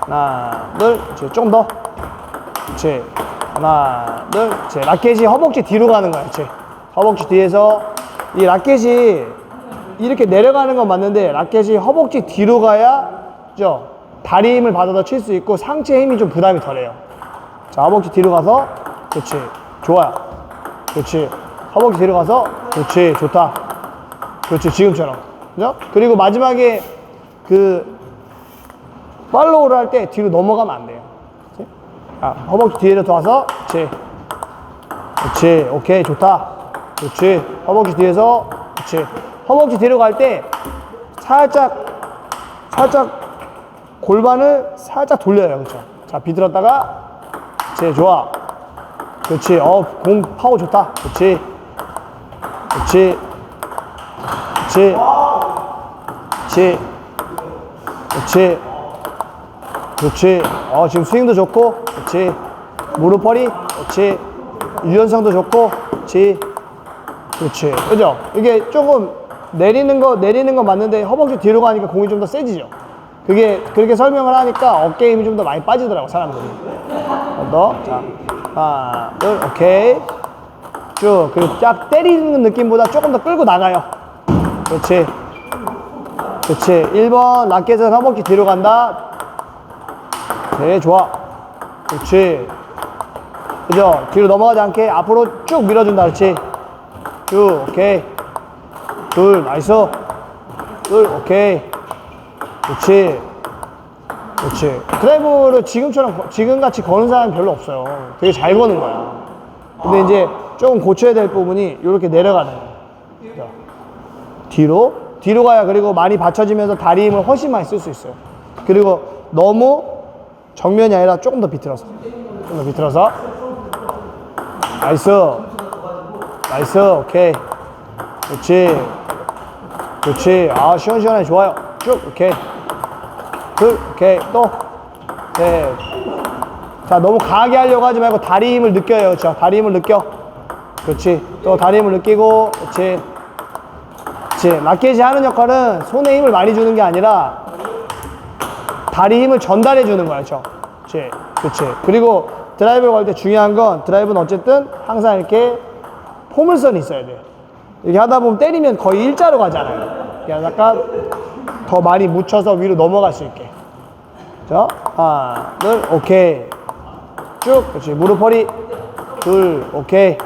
하나, 둘, 그렇지. 조금 더. 그렇지. 하나, 둘, 그렇지. 라켓이 허벅지 뒤로 가는 거야. 그렇지. 허벅지 뒤에서 이 라켓이 이렇게 내려가는 건 맞는데 라켓이 허벅지 뒤로 가야 그죠? 다리 힘을 받아서 칠 수 있고 상체 힘이 좀 부담이 덜해요. 자, 허벅지 뒤로 가서 그렇지. 좋아요. 그렇지. 허벅지 뒤로 가서 그렇지. 좋다. 그렇지. 지금처럼. 그죠? 그리고 마지막에 그 팔로우를 할 때 뒤로 넘어가면 안 돼요. 아, 허벅지 뒤로 와서 그렇지. 그렇지. 오케이. 좋다. 그렇지. 허벅지 뒤에서 그렇지. 허벅지 뒤로 갈 때 살짝 살짝 골반을 살짝 돌려요. 그렇죠? 자, 비틀었다가 그렇지. 좋아. 그렇지. 어, 공 파워 좋다. 그렇지. 그렇지. 그렇지. 그렇지. 그렇지. 그렇지. 어, 지금 스윙도 좋고, 그렇지. 무릎 허리, 그렇지. 유연성도 좋고, 그렇지. 그렇지. 그죠? 이게 조금 내리는 거, 내리는 거 맞는데 허벅지 뒤로 가니까 공이 좀 더 세지죠? 그게, 그렇게 설명을 하니까 어깨 힘이 좀 더 많이 빠지더라고, 사람들이. 한번 더. 자, 하나, 둘, 오케이. 쭉. 그리고 쫙 때리는 느낌보다 조금 더 끌고 나가요. 그렇지. 그렇지. 1번 라켓은 허벅지 뒤로 간다. 네, 좋아. 그렇지. 그죠? 뒤로 넘어가지 않게 앞으로 쭉 밀어준다. 그렇지. 쭉, 오케이. 둘, 나이스. 둘, 오케이. 그렇지. 그렇지. 드라이브를 지금처럼, 거- 지금같이 거는 사람이 별로 없어요. 되게 잘 거는 거야. 근데 이제 조금 고쳐야 될 부분이 이렇게 내려가는 거야. 자, 뒤로 뒤로 가야 그리고 많이 받쳐지면서 다리 힘을 훨씬 많이 쓸 수 있어요. 그리고 너무 정면이 아니라 조금 더 비틀어서. 좀더 비틀어서. 나이스. 나이스. 오케이. 그렇지. 그렇지. 아 시원시원해. 좋아요. 쭉. 오케이. 둘. 오케이. 또셋자 너무 강하게 하려고 하지 말고 다리 힘을 느껴요. 자 다리 힘을 느껴. 그렇지. 또 다리 힘을 느끼고. 그렇지. 그렇지. 라켓이 하는 역할은 손에 힘을 많이 주는 게 아니라 다리 힘을 전달해 주는 거야, 저. 그렇지. 그렇지. 그리고 드라이브를 갈때 중요한 건 드라이브는 어쨌든 항상 이렇게 포물선이 있어야 돼. 이렇게 하다 보면 때리면 거의 일자로 가잖아요. 그냥 약간 더 많이 묻혀서 위로 넘어갈 수 있게. 자, 하나, 둘, 오케이. 쭉, 그렇지. 무릎 허리. 둘, 오케이.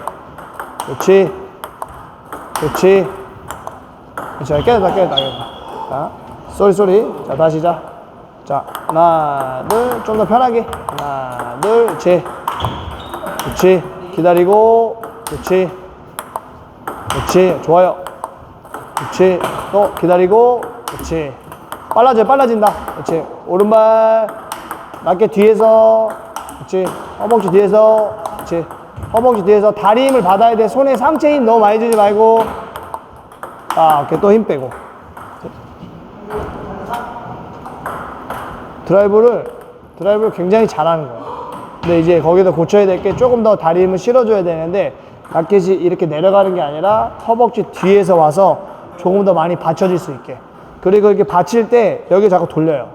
그렇지. 그렇지. 자, 깨졌다, 깨졌다, 깨졌다. 자, 쏘리, 쏘리. 자, 다시 자. 자, 하나, 둘, 좀 더 편하게. 하나, 둘, 그렇지. 그렇지. 기다리고, 그렇지. 그렇지. 좋아요. 그렇지. 또 기다리고, 그렇지. 빨라져, 빨라진다. 그렇지. 오른발, 낮게 뒤에서, 그렇지. 허벅지 뒤에서, 그렇지. 허벅지 뒤에서 다리 힘을 받아야 돼. 손에 상체 힘 너무 많이 주지 말고, 아, 이렇게 또 힘 빼고. 드라이브를, 드라이브를 굉장히 잘하는 거야. 근데 이제 거기서 고쳐야 될 게 조금 더 다리 힘을 실어줘야 되는데, 라켓이 이렇게 내려가는 게 아니라 허벅지 뒤에서 와서 조금 더 많이 받쳐질 수 있게. 그리고 이렇게 받칠 때 여기 자꾸 돌려요.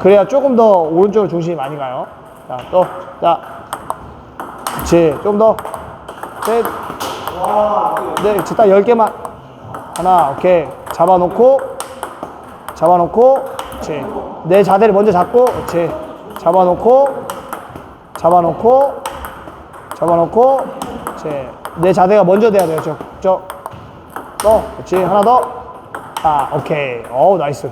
그래야 조금 더 오른쪽으로 중심이 많이 가요. 자, 또, 자. 그렇지. 좀 더. 셋. 네, 그렇지. 딱 10개만. 하나, 오케이. 잡아놓고, 잡아놓고, 그렇지. 내 자세를 먼저 잡고, 그렇지. 잡아놓고, 잡아놓고, 잡아놓고, 그렇지. 내 자세가 먼저 돼야 돼요. 저, 저. 또, 그렇지. 하나 더. 아, 오케이. 어우, 나이스.